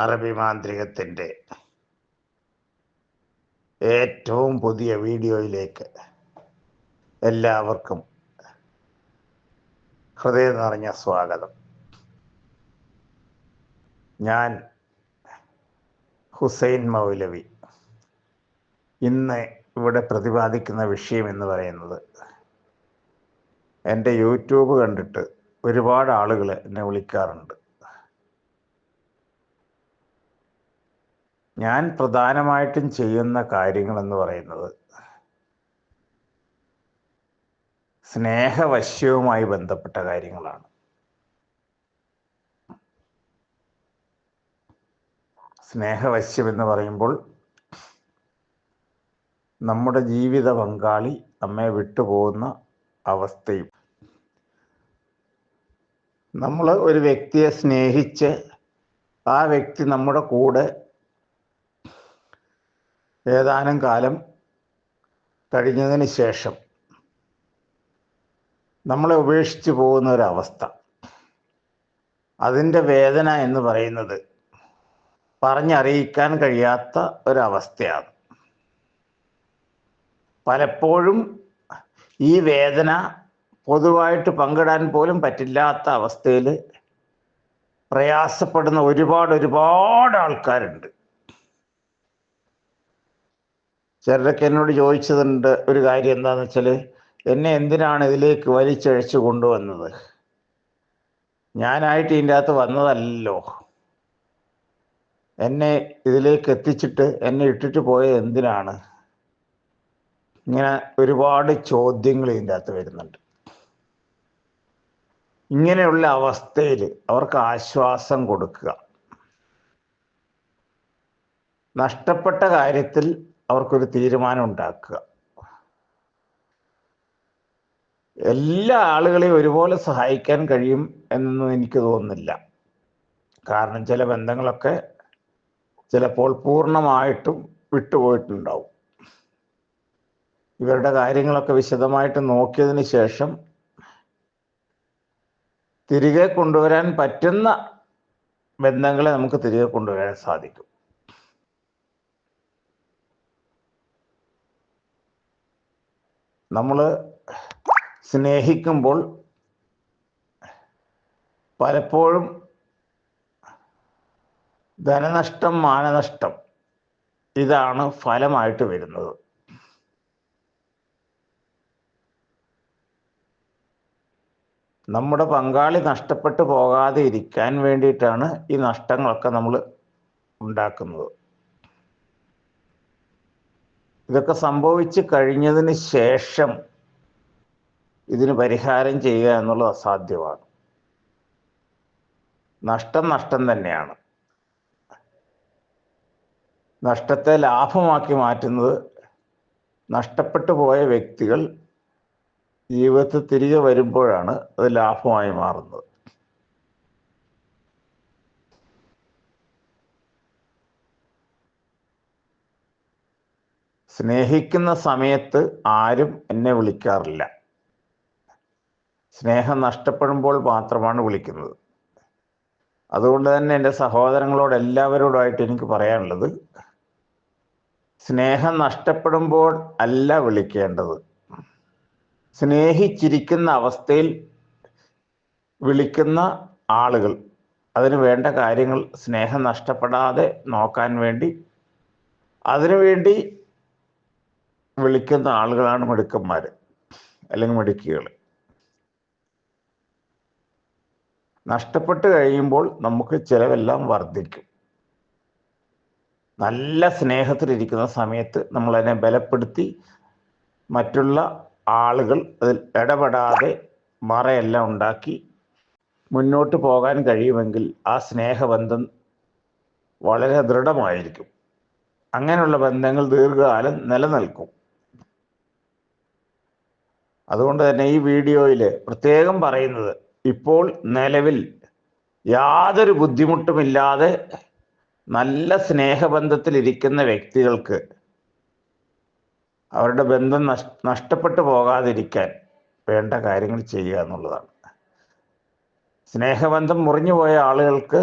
അറബി മാന്ത്രികത്തിന്റെ ഏറ്റവും പുതിയ വീഡിയോയിലേക്ക് എല്ലാവർക്കും ഹൃദയം നിറഞ്ഞ സ്വാഗതം. ഞാൻ ഹുസൈൻ മൗലവി. ഇന്ന് ഇവിടെ പ്രതിപാദിക്കുന്ന വിഷയം എന്ന് പറയുന്നത് എന്റെ യൂട്യൂബ് കണ്ടിട്ട് ഒരുപാട് ആളുകൾ എന്നെ വിളിക്കാറുണ്ട്. ഞാൻ പ്രധാനമായിട്ടും ചെയ്യുന്ന കാര്യങ്ങൾ എന്ന് പറയുന്നത് സ്നേഹവശ്യവുമായി ബന്ധപ്പെട്ട കാര്യങ്ങളാണ്. സ്നേഹവശ്യം എന്ന് പറയുമ്പോൾ നമ്മുടെ ജീവിത പങ്കാളി നമ്മെ വിട്ടുപോകുന്ന അവസ്ഥയും നമ്മൾ ഒരു വ്യക്തിയെ സ്നേഹിച്ച് ആ വ്യക്തി നമ്മുടെ കൂടെ ഏതാനും കാലം കഴിഞ്ഞതിന് ശേഷം നമ്മളെ ഉപേക്ഷിച്ച് പോകുന്ന ഒരവസ്ഥ അതിന്റെ വേദന എന്ന് പറയുന്നത് പറഞ്ഞറിയിക്കാൻ കഴിയാത്ത ഒരവസ്ഥയാണ്. പലപ്പോഴും ഈ വേദന പൊതുവായിട്ട് പങ്കിടാൻ പോലും പറ്റില്ലാത്ത അവസ്ഥയിൽ പ്രയാസപ്പെടുന്ന ഒരുപാട് ഒരുപാട് ആൾക്കാരുണ്ട്. ചിലരൊക്കെ എന്നോട് ചോദിച്ചതുണ്ട് ഒരു കാര്യം എന്താന്ന് വെച്ചാൽ എന്നെ എന്തിനാണ് ഇതിലേക്ക് വലിച്ചഴച്ചു കൊണ്ടുവന്നത്? ഞാനായിട്ട് ഇതിന്റെ അകത്ത് വന്നതല്ലോ എന്നെ ഇതിലേക്ക് എത്തിച്ചിട്ട് എന്നെ ഇട്ടിട്ട് പോയത് എന്തിനാണ്? ഇങ്ങനെ ഒരുപാട് ചോദ്യങ്ങൾ ഇതിന്റെ അകത്ത് വരുന്നുണ്ട്. ഇങ്ങനെയുള്ള അവസ്ഥയിൽ അവർക്ക് ആശ്വാസം കൊടുക്കുക. നഷ്ടപ്പെട്ട കാര്യത്തിൽ അവർക്കൊരു തീരുമാനം ഉണ്ടാക്കുക എല്ലാ ആളുകളെയും ഒരുപോലെ സഹായിക്കാൻ കഴിയും എന്നൊന്നും എനിക്ക് തോന്നുന്നില്ല. കാരണം ചില ബന്ധങ്ങളൊക്കെ ചിലപ്പോൾ പൂർണമായിട്ടും വിട്ടുപോയിട്ടുണ്ടാവും. ഇവരുടെ കാര്യങ്ങളൊക്കെ വിശദമായിട്ട് നോക്കിയതിന് ശേഷം തിരികെ കൊണ്ടുവരാൻ പറ്റുന്ന ബന്ധങ്ങളെ നമുക്ക് തിരികെ കൊണ്ടുവരാൻ സാധിക്കും. നമ്മൾ സ്നേഹിക്കുമ്പോൾ പലപ്പോഴും ധനനഷ്ടം മാനനഷ്ടം ഇതാണ് ഫലമായിട്ട് വരുന്നത്. നമ്മുടെ പങ്കാളി നഷ്ടപ്പെട്ടു പോകാതെ ഇരിക്കാൻ വേണ്ടിയിട്ടാണ് ഈ നഷ്ടങ്ങളൊക്കെ നമ്മൾ ഉണ്ടാക്കുന്നത്. ഇതൊക്കെ സംഭവിച്ചു കഴിഞ്ഞതിന് ശേഷം ഇതിന് പരിഹാരം ചെയ്യുക എന്നുള്ളത് അസാധ്യമാണ്. നഷ്ടം നഷ്ടം തന്നെയാണ്. നഷ്ടത്തെ ലാഭമാക്കി മാറ്റുന്നത് നഷ്ടപ്പെട്ടു പോയ വ്യക്തികൾ ജീവിതത്തിൽ തിരികെ വരുമ്പോഴാണ് അത് ലാഭമായി മാറുന്നത്. സ്നേഹിക്കുന്ന സമയത്ത് ആരും എന്നെ വിളിക്കാറില്ല. സ്നേഹം നഷ്ടപ്പെടുമ്പോൾ മാത്രമാണ് വിളിക്കുന്നത്. അതുകൊണ്ട് തന്നെ എന്റെ സഹോദരങ്ങളോട് എല്ലാവരോടുമായിട്ട് എനിക്ക് പറയാനുള്ളത് സ്നേഹം നഷ്ടപ്പെടുമ്പോൾ അല്ല വിളിക്കേണ്ടത്. സ്നേഹിച്ചിരിക്കുന്ന അവസ്ഥയിൽ വിളിക്കുന്ന ആളുകൾ അതിന് വേണ്ട കാര്യങ്ങൾ സ്നേഹം നഷ്ടപ്പെടാതെ നോക്കാൻ വേണ്ടി അതിനുവേണ്ടി വിളിക്കുന്ന ആളുകളാണ് മിടുക്കന്മാർ അല്ലെങ്കിൽ മിടുക്കികൾ നഷ്ടപ്പെട്ട് കഴിയുമ്പോൾ നമുക്ക് ചിലവെല്ലാം വർദ്ധിക്കും. നല്ല സ്നേഹത്തിലിരിക്കുന്ന സമയത്ത് നമ്മൾ അതിനെ ബലപ്പെടുത്തി മറ്റുള്ള ആളുകൾ അതിൽ ഇടപെടാതെ മറയെല്ലാം ഉണ്ടാക്കി മുന്നോട്ട് പോകാൻ കഴിയുമെങ്കിൽ ആ സ്നേഹബന്ധം വളരെ ദൃഢമായിരിക്കും. അങ്ങനെയുള്ള ബന്ധങ്ങൾ ദീർഘകാലം നിലനിൽക്കും. അതുകൊണ്ട് തന്നെ ഈ വീഡിയോയിൽ പ്രത്യേകം പറയുന്നത് ഇപ്പോൾ നിലവിൽ യാതൊരു ബുദ്ധിമുട്ടുമില്ലാതെ നല്ല സ്നേഹബന്ധത്തിലിരിക്കുന്ന വ്യക്തികൾക്ക് അവരുടെ ബന്ധം നഷ് നഷ്ടപ്പെട്ടു പോകാതിരിക്കാൻ വേണ്ട കാര്യങ്ങൾ ചെയ്യുക എന്നുള്ളതാണ്. സ്നേഹബന്ധം മുറിഞ്ഞു പോയ ആളുകൾക്ക്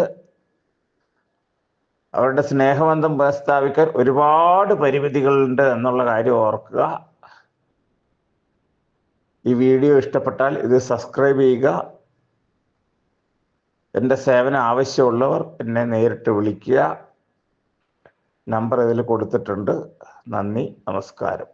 അവരുടെ സ്നേഹബന്ധം പുനഃസ്ഥാപിക്കാൻ ഒരുപാട് പരിമിതികളുണ്ട് എന്നുള്ള കാര്യം ഓർക്കുക. ഈ വീഡിയോ ഇഷ്ടപ്പെട്ടാൽ ഇത് സബ്സ്ക്രൈബ് ചെയ്യുക. എന്റെ സേവനം ആവശ്യമുള്ളവർ എന്നെ നേരിട്ട് വിളിക്കുക. നമ്പർ ഇതിൽ കൊടുത്തിട്ടുണ്ട്. നന്ദി നമസ്കാരം.